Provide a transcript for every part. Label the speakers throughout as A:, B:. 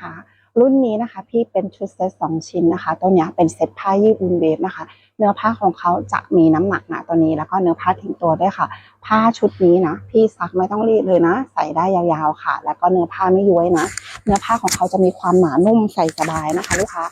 A: คะรุ่นนี้นะคะพี่เป็นชุดเซตสองชิ้นนะคะตัวนี้เป็นเซตผ้ายืดอุนเวฟนะคะ เนื้อผ้าของเขาจะมีน้ำหนักนาตัวนี้แล้วก็เนื้อผ้าทิ้งตัวด้วยค่ะ ผ้าชุดนี้นะพี่ซักไม่ต้องรีดเลยนะ ใส่ได้ยาวๆค่ะ แล้วก็เนื้อผ้าไม่ย้วยนะ เนื้อผ้าของเขาจะมีความหนานุ่มใส่สบายนะคะ ลูกค้า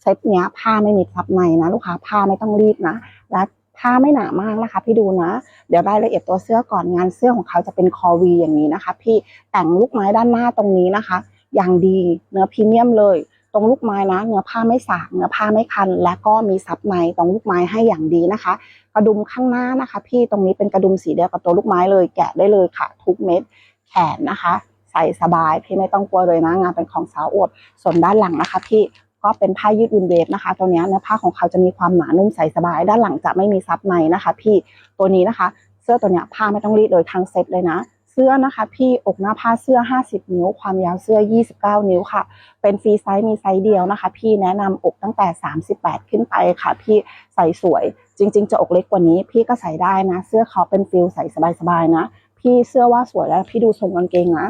A: เซตเนี้ยผ้าไม่มีซับในนะ ลูกค้าผ้าไม่ต้องรีดนะ และผ้าไม่หนามากนะคะ พี่ดูนะ เดี๋ยวรายละเอียดตัวเสื้อก่อนงานเสื้อของเขาจะเป็นคอวีอย่างนี้นะคะ พี่แต่งลูกไม้ด้านหน้าตรงนี้นะคะ อย่างดีเนื้อพรีเมียมเลย ตรงลูกไม้นะเนื้อผ้าไม่สากเนื้อผ้าไม่คัน และก็มีซับในตรงลูกไม้ให้อย่างดีนะคะ กระดุมข้างหน้านะคะ พี่ตรงนี้เป็นกระดุมสีเดียวกับตัวลูกไม้เลยแกะได้เลยค่ะ ทุกเม็ดแขนนะคะ ใส่สบายพี่ไม่ต้องกลัวเลยนะ งานเป็นของสาวอวบส่วนด้านหลังนะคะ พี่ก็เป็นผ้ายืดวินเวฟนะคะ ตัวนี้เนื้อผ้าของเขาจะมีความหนานุ่มใส่สบาย ด้านหลังจะไม่มีซับในนะคะ พี่ตัวนี้นะคะ เสื้อตัวเนี้ยผ้าไม่ต้องรีดเลยทั้งเซ็ตเลยนะ สื้อนะคะ พี่อกหน้าผ้าเสื้อ 50 นิ้ว ความยาวเสื้อ 29 นิ้วค่ะ เป็นฟรีไซส์มีไซส์เดียวนะคะ พี่แนะนำอกตั้งแต่ 38 ขึ้นไปค่ะ พี่ใส่สวย จริง ๆ จะอกเล็กกว่านี้ พี่ก็ใส่ได้นะ เสื้อเขาเป็นฟิลใส่สบายๆนะ พี่เสื้อว่าสวยแล้ว พี่ดูทรงกางเกงนะ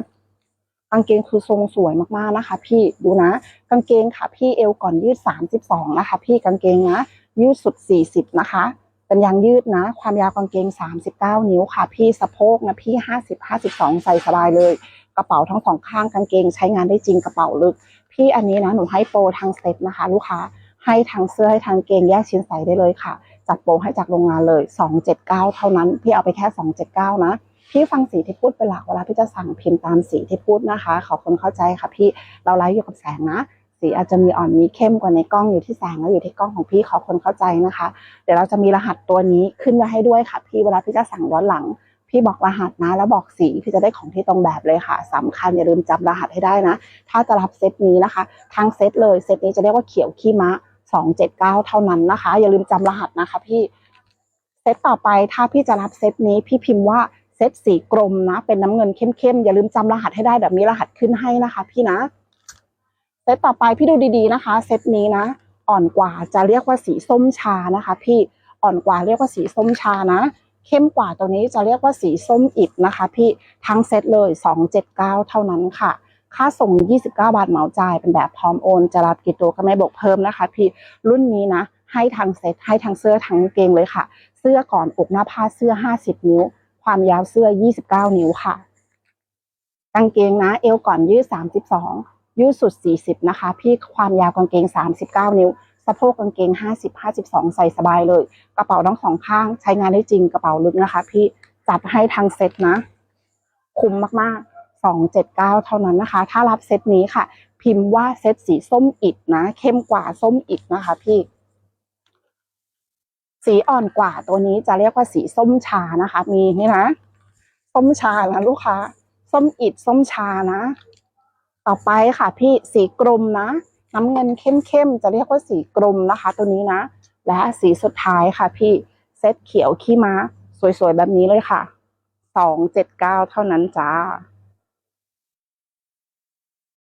A: กางเกงคือทรงสวยมากๆนะคะ พี่ดูนะ กางเกงค่ะ พี่เอวก่อนยืด 32 นะคะ พี่กางเกงนะยืดสุด 40 นะคะ เป็นยางยืดนะ ความยาวกางเกง 39 นิ้วค่ะ พี่สะโพกนะพี่ 50 52 ใส่สบายเลย กระเป๋าทั้งสองข้างกางเกงใช้งานได้จริงกระเป๋าลึก พี่อันนี้นะหนูให้โปรทางเซ็ตนะคะ ลูกค้าให้ทางเสื้อให้ทางเกงแยกชิ้นใส่ได้เลยค่ะ จัดโปรให้จากโรงงานเลย 279 เท่านั้น พี่เอาไปแค่ 279 นะพี่ฟังสีที่พูดเป็นหลักเวลาพี่จะสั่งพิมพ์ตามสีที่พูดนะคะ ขอคนเข้าใจค่ะพี่เราไลฟ์อยู่กับแสงนะ สีอาจจะมีอ่อนมีเข้มกว่าในกล้องอยู่ที่แสงแล้วอยู่ที่กล้องของพี่ขอคนเข้าใจนะคะ เดี๋ยวเราจะมีรหัสตัวนี้ขึ้นไว้ให้ด้วยค่ะ พี่เวลาพี่จะสั่งย้อนหลัง พี่บอกรหัสนะ แล้วบอกสีพี่จะได้ของที่ตรงแบบเลยค่ะสำคัญอย่าลืมจำรหัสให้ได้นะ ถ้าจะรับเซตนี้นะคะทั้งเซตเลยเซตนี้จะเรียกว่าเขียวขี้มะ279 เท่านั้นนะคะ อย่าลืมจำรหัสนะคะพี่เซตต่อไปถ้าพี่จะรับเซตนี้พี่พิมพ์ว่าเซตสีกรมนะ เป็นน้ำเงินเข้มๆอย่าลืมจำรหัสให้ได้แบบนี้รหัสขึ้นให้นะคะ พี่นะ เซตต่อไปพี่ดูดีๆนะคะ เซตนี้นะ อ่อนกว่าจะเรียกว่าสีส้มชานะคะ พี่อ่อนกว่าเรียกว่าสีส้มชานะเข้มกว่าตัวนี้จะเรียกว่าสีส้มอิดนะคะ พี่ทั้งเซตเลย 279 เท่านั้นค่ะ ค่าส่ง 29 บาทเหมาจ่ายเป็นแบบพร้อมโอนจะรับกี่ตัวก็ไม่บวกเพิ่มนะคะ พี่รุ่นนี้นะ ให้ทางเซตให้ทางเสื้อทั้งเกงเลยค่ะ เสื้อก่อนอกหน้าผ้าเสื้อ 50 นิ้ว ความยาวเสื้อ 29 นิ้วค่ะกางเกงนะ เอวก่อนยืด 32 ยืดสุด 40 นะคะ พี่ความยาวกางเกง 39 นิ้ว สะโพกกางเกง 50 52 ใส่สบายเลย กระเป๋าทั้งสองข้างใช้งานได้จริงกระเป๋าลึกนะคะ พี่จัดให้ทางเซ็ตนะ คุ้มมากๆ 279 เท่านั้นนะคะ ถ้ารับเซตนี้ค่ะ พิมพ์ว่าเซตสีส้มอิดนะ เข้มกว่าส้มอิดนะคะ พี่สีอ่อนกว่าตัวนี้จะเรียกว่าสีส้มชานะคะ มีนี่นะ ส้มชานะลูกค้า ส้มอิดส้มชานะ ต่อไปค่ะพี่สีกรมนะ น้ำเงินเข้มๆจะเรียกว่าสีกรมนะคะ ตัวนี้นะ และสีสุดท้ายค่ะพี่เซตเขียวขี้ม้า สวยๆแบบนี้เลยค่ะสองเจ็ดเก้าเท่านั้นจ้า